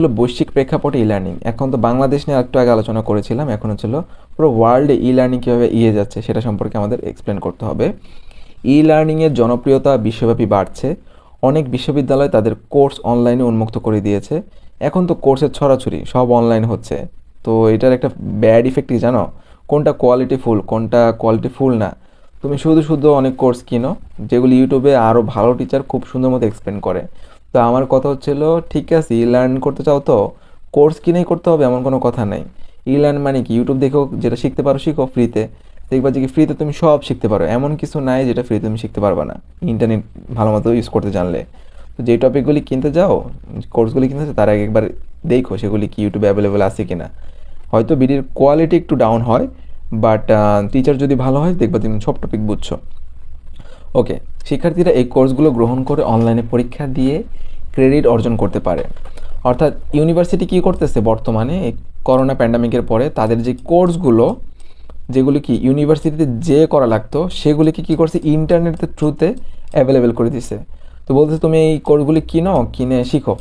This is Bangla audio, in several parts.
হলো বৈশ্বিক প্রেক্ষাপটে ই লার্নিং এখন তো বাংলাদেশ নিয়ে একটু আগে আলোচনা করেছিলাম। এখন হচ্ছিল পুরো ওয়ার্ল্ডে ই লার্নিং কীভাবে ইয়ে যাচ্ছে সেটা সম্পর্কে আমাদের এক্সপ্লেন করতে হবে। ই লার্নিংয়ের জনপ্রিয়তা বিশ্বব্যাপী বাড়ছে। অনেক বিশ্ববিদ্যালয় তাদের কোর্স অনলাইনে উন্মুক্ত করে দিয়েছে। এখন তো কোর্সের ছড়াছড়ি, সব অনলাইন হচ্ছে। তো এটার একটা ব্যাড ইফেক্ট কি জানো? কোনটা কোয়ালিটি ফুল কোনটা কোয়ালিটি ফুল না। তুমি শুধু শুধু অনেক কোর্স কিনো, যেগুলি ইউটিউবে আরও ভালো টিচার খুব সুন্দর মতো এক্সপ্লেন করে। তো আমার কথা হচ্ছিল ঠিক আছে ই লার্ন করতে চাও তো? কোর্স কিনেই করতে হবে এমন কোনো কথা নাই। ই লার্ন মানে কি? ইউটিউব দেখেও যেটা শিখতে পারো শিখো ফ্রিতে দেখবা যে কি ফ্রিতে তুমি সব শিখতে পারো। এমন কিছু নাই যেটা ফ্রিতে তুমি শিখতে পারবা না। ইন্টারনেট ভালো মতো ইউজ করতে জানলে। তো যে টপিকগুলি কিনতে যাও কোর্সগুলি কিনতে যাও, তার আগে একবার দেখো সেগুলি কি ইউটিউবে অ্যাভেলেবেল আছে কি না হয়তো ভিডিওর কোয়ালিটি একটু ডাউন হয় বাট টিচার যদি ভালো হয় দেখবা তুমি সব টপিক বুঝছ। ওকে শিক্ষার্থীরা এই কোর্সগুলো গ্রহণ করে অনলাইনে পরীক্ষা দিয়ে ক্রেডিট অর্জন করতে পারে। অর্থাৎ ইউনিভার্সিটি কী করতেছে বর্তমানে? এই করোনা প্যান্ডামিকের পরে তাদের যে কোর্সগুলো, যেগুলি কি ইউনিভার্সিটিতে যে করা লাগতো, সেগুলিকে কী করছে? ইন্টারনেটের থ্রুতে অ্যাভেলেবেল করে দিছে। তো বলতেছে, তুমি এই কোর্সগুলি কিনো, কিনে শিখো।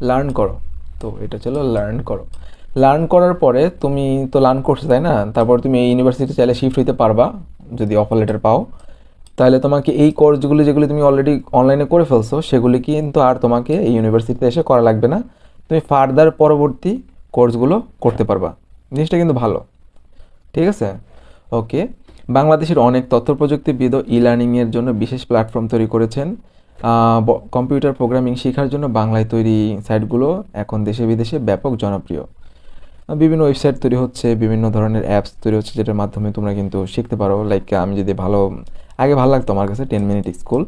লার্ন করো। তো এটা ছিল লার্ন করো। লার্ন করার পরে তুমি তো লার্ন করছ, তাই না? তারপর তুমি এই ইউনিভার্সিটি চাইলে শিফট হইতে পারবা, যদি অফার লেটার পাও। তাহলে তোমাকে এই কোর্সগুলি যেগুলি তুমি অলরেডি অনলাইনে করে ফেলছো, সেগুলি কিন্তু আর তোমাকে এই ইউনিভার্সিটিতে এসে করা লাগবে না। তুমি ফার্দার পরবর্তী কোর্সগুলো করতে পারবা। জিনিসটা কিন্তু ভালো। ঠিক আছে? ওকে বাংলাদেশের অনেক তথ্য প্রযুক্তিবিদ ই লার্নিংয়ের জন্য বিশেষ প্ল্যাটফর্ম তৈরি করেছেন। কম্পিউটার প্রোগ্রামিং শেখার জন্য বাংলায় তৈরি সাইটগুলো এখন দেশে বিদেশে ব্যাপক জনপ্রিয়। বিভিন্ন ওয়েবসাইট তৈরি হচ্ছে, বিভিন্ন ধরনের অ্যাপস তৈরি হচ্ছে, যেটার মাধ্যমে তোমরা কিন্তু শিখতে পারো। লাইক আমি যদি ভালো আগে ভালো লাগতো আমার কাছে টেন মিনিট স্কুল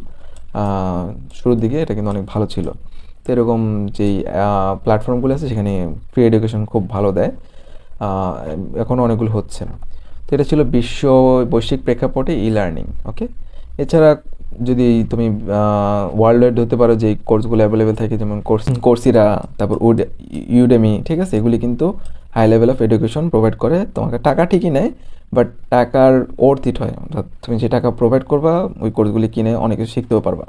শুরুর দিকে এটা কিন্তু অনেক ভালো ছিল। তো এরকম যেই প্ল্যাটফর্মগুলো আছে সেখানে ফ্রি এডুকেশন খুব ভালো দেয়। এখন অনেকগুলো হচ্ছে। তো এটা ছিল বিশ্ব বৈশ্বিক প্রেক্ষাপটে ই লার্নিং ওকে এছাড়া যদি তুমি ওয়ার্ল্ড ওয়াইড হতে পারো যে কোর্সগুলো অ্যাভেলেবেল থাকে, যেমন কোর্স কোর্সিরা তারপর উড ইউডেমি ঠিক আছে? এগুলি কিন্তু high level of education provide করে। তোমাকে টাকা ঠিকই নেয় বাট টাকার ওর্থ ইট হয়। অর্থাৎ তুমি যে টাকা প্রোভাইড করবা, ওই কোর্সগুলি কিনে অনেক কিছু শিখতেও পারবা।